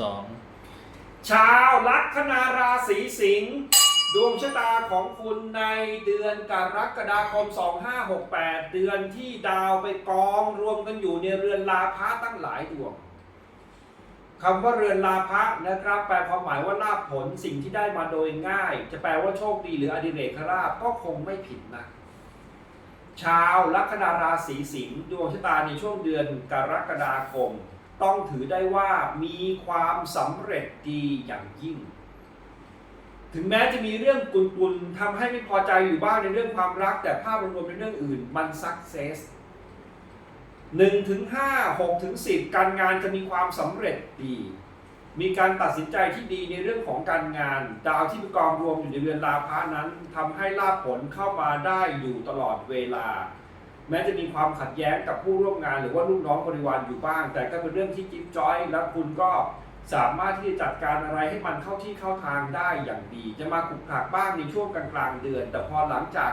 สองชาวลัคนาราศีสิงห์ดวงชะตาของคุณในเดือนกรกฎาคม 2568 เดือนที่ดาวไปกองรวมกันอยู่ในเรือนลาพะตั้งหลายดวงคำว่าเรือนลาภะนะครับ แปลความหมายว่าลาภผลสิ่งที่ได้มาโดยง่าย จะแปลว่าโชคดีหรืออดิเรกราบก็คงไม่ผิดนะ ชาวลัคนาราศีสิงห์ดวงชะตาในช่วงเดือนกรกฎาคม ต้องถือได้ว่ามีความสำเร็จดีอย่างยิ่ง ถึงแม้จะมีเรื่องกุนๆทำให้ไม่พอใจอยู่บ้างในเรื่องความรัก แต่ภาพรวมในเรื่องอื่นมันสักเซสหนึ่งถึงห้าหกถึงสิบการงานจะมีความสำเร็จดี มีการตัดสินใจที่ดีในเรื่องของการงาน ดาวที่ไปกองรวมอยู่ในเรือนลาภะนั้นทำให้ลาภผลเข้ามาได้อยู่ตลอดเวลา แม้จะมีความขัดแย้งกับผู้ร่วมงานหรือว่าลูกน้องบริวารอยู่บ้าง แต่ก็เป็นเรื่องที่จิ๊บจ้อย และคุณก็สามารถที่จะจัดการอะไรให้มันเข้าที่เข้าทางได้อย่างดี จะมาขุกขักบ้างในช่วงกลางๆเดือน แต่พอหลังจาก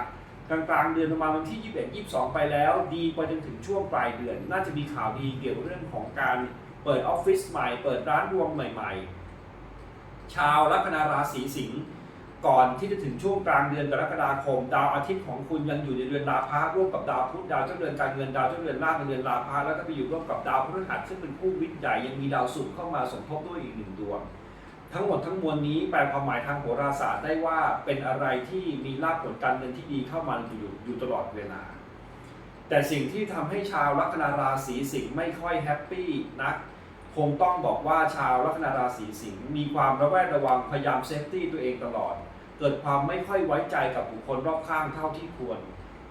กลางๆเดือนประมาณวันที่ 21 22 ไปแล้ว ดีไปจนถึงช่วงปลายเดือน น่าจะมีข่าวดีเกี่ยวกับเรื่องของการเปิดออฟฟิศใหม่ เปิดร้านรวงใหม่ ๆ ชาวลัคนาราศีสิงห์ ก่อนที่จะถึงช่วงกลางเดือนกรกฎาคม ดาวอาทิตย์ของคุณยังอยู่ในเรือนราพะร่วมกับดาวพุธดาวเจ้าเรือนการเงินดาวเจ้าเรือนลาภในเรือนราพะแล้วก็ไปอยู่ร่วมกับดาวพฤหัสซึ่งเป็นคู่วิทย์ใหญ่ยังมีดาวศุกร์เข้ามาสมทบด้วยอีกหนึ่งดวง ทั้งหมดทั้งมวลนี้แปลความหมายทางโหราศาสตร์ได้ว่าเป็นอะไรที่มีลาภผลการเงินที่ดีเข้ามาอยู่อยู่ตลอดเวลา แต่สิ่งที่ทำให้ชาวลัคนาราศีสิงห์ไม่ค่อยแฮปปี้นักคงต้องบอกว่าชาวลัคนาราศีสิงห์มีความระแวดระวังพยายามเซฟตี้ตัวเองตลอด เกิดความไม่ค่อยไว้ใจกับบุคคลรอบข้างเท่าที่ควร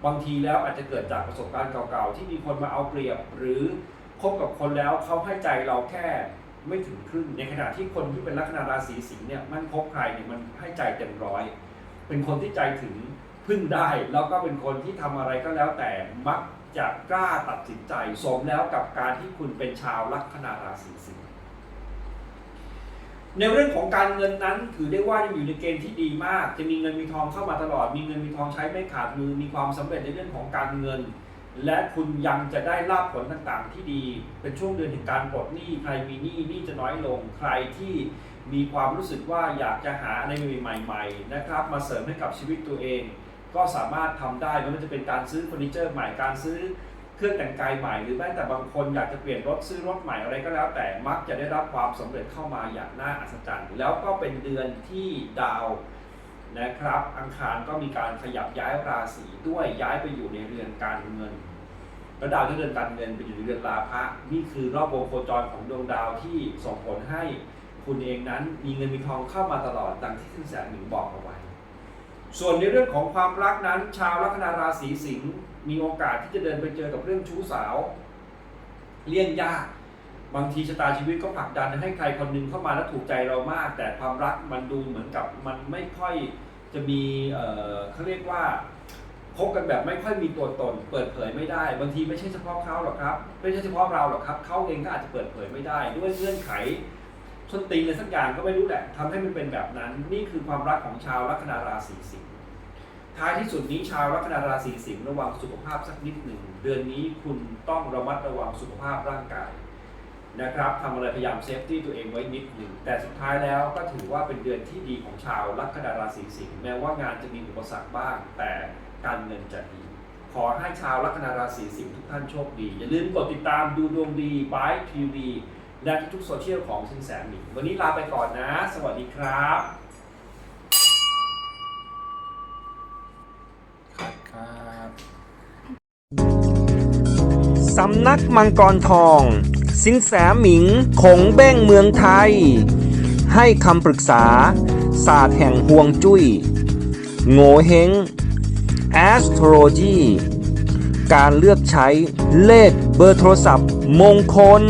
บางทีแล้วอาจจะเกิดจากประสบการณ์เก่าๆ ที่มีคนมาเอาเปรียบ หรือคบกับคนแล้วเขาให้ใจเราแค่ไม่ถึงครึ่งในขณะที่คนที่เป็นลัคนาราศีสิงห์เนี่ยมันคบใครเนี่ยมันให้ใจเต็มร้อย เป็นคนที่ใจถึงพึ่งได้แล้วก็เป็นคนที่ทำอะไรก็แล้วแต่มักจะกล้าตัดสินใจสมแล้วกับการที่คุณเป็นชาวลัคนาราศีสิงห์ ในเรื่องของการเงินนั้นถือได้ว่ายังอยู่ในเกณฑ์ที่ดีมาก จะมีเงินมีทองเข้ามาตลอด มีเงินมีทองใช้ไม่ขาดมือ มีความสำเร็จในเรื่องของการเงิน และคุณยังจะได้ลาภผลต่างๆ ที่ดี เป็นช่วงเดือนแห่งการปลดหนี้ ใครมีหนี้หนี้จะน้อยลง ใครที่มีความรู้สึกว่าอยากจะหาอะไรใหม่ ๆ นะครับ มาเสริมให้กับชีวิตตัวเอง ก็สามารถทำได้ไม่ว่าจะเป็นการซื้อเฟอร์นิเจอร์ใหม่ การซื้อ เครื่องแต่งกายใหม่หรือแม้แต่บางคนอยากจะเปลี่ยนรถซื้อรถใหม่อะไรก็แล้ว แต่มักจะได้รับความสำเร็จเข้ามาอย่างน่าอัศจรรย์ แล้วก็เป็นเดือนที่ดาวนะครับ อังคารก็มีการขยับย้ายราศีด้วยย้ายไปอยู่ในเรือนการเงินแล้วดาวที่เรือนการเงินไปอยู่ในเรือนราพะนี่คือรอบวงโคจรของดวงดาวที่ส่งผลให้คุณเองนั้นมีเงินมีทองเข้ามาตลอดดังที่คุณแสนหนึ่งบอกเอาไว้ ส่วนในเรื่องของความรักนั้น ชาวลัคนาราศีสิงห์มีโอกาสที่จะเดินไปเจอกับเรื่องชู้สาว เลี่ยงยาก บางทีชะตาชีวิตก็ผลักดันให้ใครคนหนึงเข้ามาแล้วถูกใจเรามาก แต่ความรักมันดูเหมือนกับมันไม่ค่อยจะมีเอ่อเขาเรียกว่าคบกันแบบไม่ค่อยมีตัวตน เปิดเผยไม่ได้ บางทีไม่ใช่เฉพาะเขาหรอกครับ ไม่ใช่เฉพาะเราหรอกครับเขาเองก็อาจจะเปิดเผยไม่ได้ ด้วยเงื่อนไข ส้นตีนอะไรสักอย่างก็ไม่รู้แหละทำให้มันเป็นแบบนั้น นี่คือความรักของชาวลัคนาราศีสิงห์ท้ายที่สุดนี้ชาวลัคนาราศีสิงห์ระวังสุขภาพสักนิดหนึ่งเดือนนี้คุณต้องระมัดระวังสุขภาพร่างกายนะครับทำอะไรพยายามเซฟตี้ตัวเองไว้นิดหนึ่งแต่สุดท้ายแล้วก็ถือว่าเป็นเดือนที่ดีของชาวลัคนาราศีสิงห์แม้ว่างานจะมีอุปสรรคบ้าง แต่การเงินจะดี ขอให้ชาวลัคนาราศีสิงห์ทุกท่านโชคดี อย่าลืมกดติดตามดูดวงดีบายทีวี และทุกๆโซเชียลของสินแสหมิงวันนี้ลาไปก่อนนะ สวัสดีครับครับสำนักมังกรทอง สินแสหมิงคงเบ้งเมืองไทย ให้คำปรึกษา ศาสตร์แห่งห่วงจุย้ย โงเฮง astrology การเลือกใช้เลขเบอร์โทรศัพท์มงคล